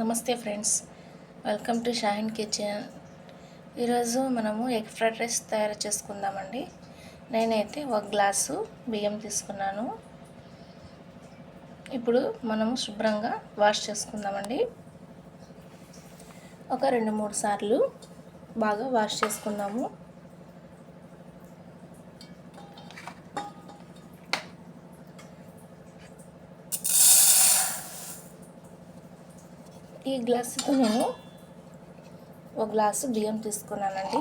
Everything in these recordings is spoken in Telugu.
నమస్తే friends. Welcome to Shaheen kitchen. ఈరోజు మనము ఎగ్ ఫ్రైడ్ రైస్ తయారు చేసుకుందామండి. నేనైతే ఒక గ్లాసు బియ్యం తీసుకున్నాను. ఇప్పుడు మనము శుభ్రంగా వాష్ చేసుకుందామండి. ఒక రెండు మూడు సార్లు బాగా వాష్ చేసుకుందాము. ఈ గ్లాసుతో నేను ఒక గ్లాసు బియ్యం తీసుకున్నానండి.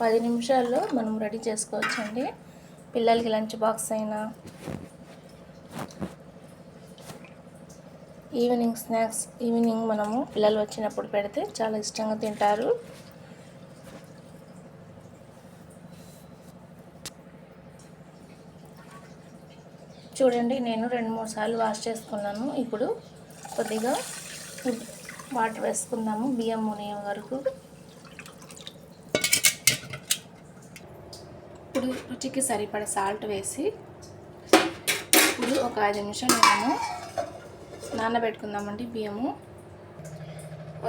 పది నిమిషాల్లో మనం రెడీ చేసుకోవచ్చండి. పిల్లలకి లంచ్ బాక్స్ అయినా ఈవినింగ్ స్నాక్స్ ఈవినింగ్ మనము పిల్లలు వచ్చినప్పుడు పెడితే చాలా ఇష్టంగా తింటారు. చూడండి నేను రెండు మూడు సార్లు వాష్ చేసుకున్నాను. ఇప్పుడు కొద్దిగా వాటర్ వేసుకుందాము బియ్యం మునిగే వరకు. ఇప్పుడు రుచికి సరిపడే సాల్ట్ వేసి ఇప్పుడు ఒక ఐదు నిమిషాలు మనము నానబెట్టుకుందామండి బియ్యము.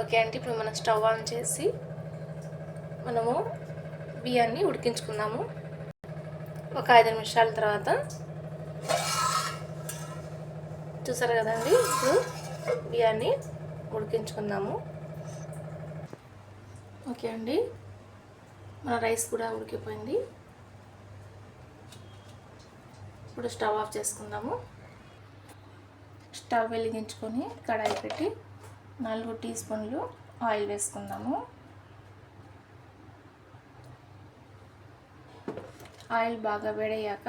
ఓకే అంటే ఇప్పుడు మనం స్టవ్ ఆన్ చేసి మనము బియ్యాన్ని ఉడికించుకుందాము. ఒక ఐదు నిమిషాల తర్వాత చూసారు కదండి? ఇప్పుడు బియ్యాన్ని ఉడికించుకుందాము. ఓకే అండి. మన రైస్ కూడా ఉడికిపోయింది. ఇప్పుడు స్టవ్ ఆఫ్ చేసుకుందాము. స్టవ్ వెలిగించుకొని కడాయి పెట్టి నాలుగు టీ స్పూన్లు ఆయిల్ వేసుకుందాము. ఆయిల్ బాగా వేడయ్యాక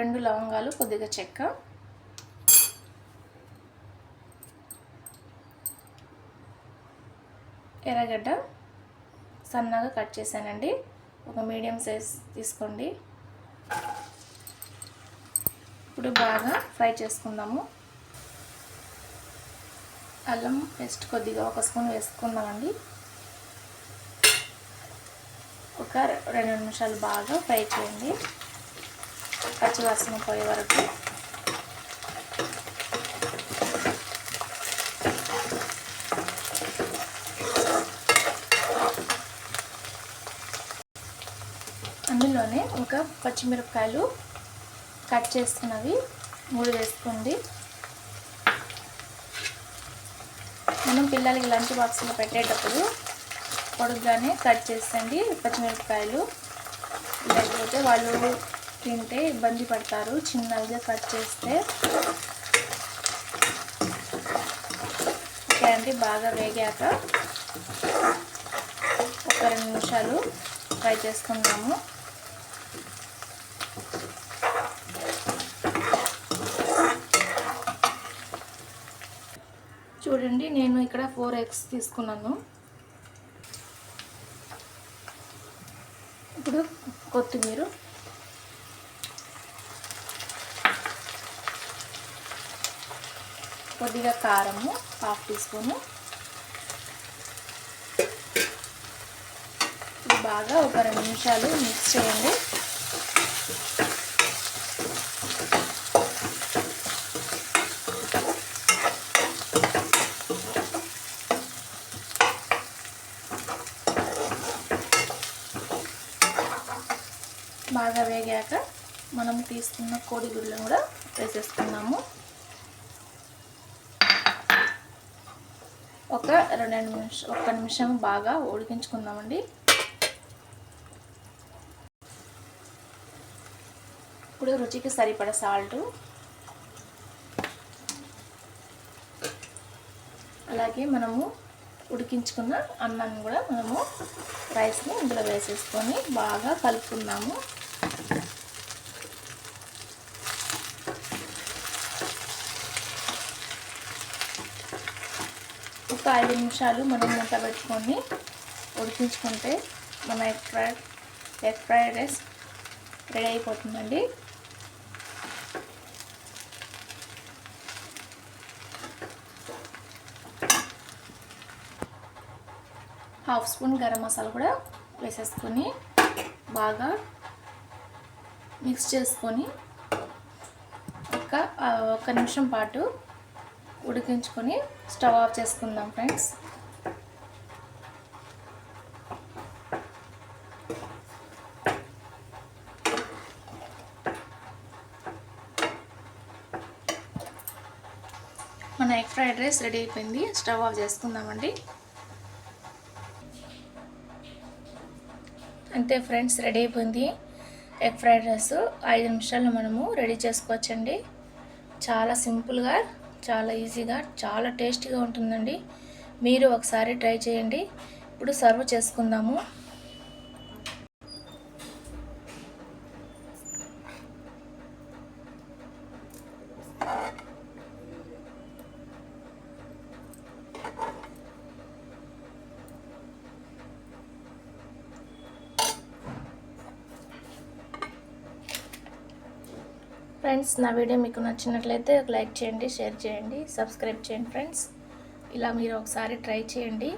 రెండు లవంగాలు కొద్దిగా చెక్క. ఎర్రగడ్డ సన్నగా కట్ చేశానండి. ఒక మీడియం సైజ్ తీసుకోండి. ఇప్పుడు బాగా ఫ్రై చేసుకుందాము. అల్లం పేస్ట్ కొద్దిగా ఒక స్పూన్ వేసుకుందామండి. ఒక రెండు నిమిషాలు బాగా ఫ్రై చేయండి. పచ్చివాసన పోయే వరకు అందులోనే ఒక పచ్చిమిరపకాయలు కట్ చేసుకున్నవి మూడు వేసుకోండి. మనం పిల్లలకి లంచ్ బాక్స్లో పెట్టేటప్పుడు పొడుగ్గానే కట్ చేసండి పచ్చిమిరపకాయలు. లేకపోతే వాళ్ళు తింటే ఇబ్బంది పడతారు. చిన్నగా కట్ చేస్తే. ఓకే అండి బాగా వేగాక ఒక రెండు నిమిషాలు ఫ్రై చేసుకుందాము. చూడండి నేను ఇక్కడ ఫోర్ ఎగ్స్ తీసుకున్నాను. ఇప్పుడు కొత్తిమీర కొద్దిగా కారము హాఫ్ టీ స్పూను. ఇది బాగా ఒక రెండు నిమిషాలు మిక్స్ చేయండి. బాగా వేగాక మనం తీసుకున్న కోడిగుడ్లను కూడా వేసేసుకున్నాము ఒక రెండు నిమిషం ఒక్క నిమిషం బాగా ఉడికించుకుందామండి. ఇప్పుడు రుచికి సరిపడ సాల్ట్. అలాగే మనము ఉడికించుకున్న అన్నాన్ని కూడా మనము రైస్ని ఇందులో వేసేసుకొని బాగా కలుపుకుందాము. ఒక ఐదు నిమిషాలు మనం మూత పెట్టుకొని ఉడికించుకుంటే మన egg fried egg fried rice ready అయిపోతుందండి. హాఫ్ స్పూన్ గరం మసాలా కూడా వేసేసుకొని బాగా మిక్స్ చేసుకొని ఒక ఒక నిమిషం పాటు ఉడికించుకొని స్టవ్ ఆఫ్ చేసుకుందాం ఫ్రెండ్స్. మన ఎగ్ ఫ్రైడ్ రైస్ రెడీ అయిపోయింది. స్టవ్ ఆఫ్ చేసుకుందామండి. అంతే ఫ్రెండ్స్ రెడీ అయిపోయింది. ఎగ్ ఫ్రైడ్ రైస్ ఐదు నిమిషాల్లో మనము రెడీ చేసుకోవచ్చండి. చాలా సింపుల్గా చాలా ఈజీగా చాలా టేస్టీగా ఉంటుందండి. మీరు ఒకసారి ట్రై చేయండి. ఇప్పుడు సర్వ్ చేసుకుందాము. ఫ్రెండ్స్ నా వీడియో మీకు నచ్చినట్లయితే ఒక లైక్ చేయండి షేర్ చేయండి సబ్స్క్రైబ్ చేయండి ఫ్రెండ్స్. ఇలా మీరు ఒకసారి ట్రై చేయండి.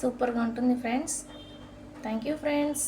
సూపర్గా ఉంటుంది ఫ్రెండ్స్. Thank you friends.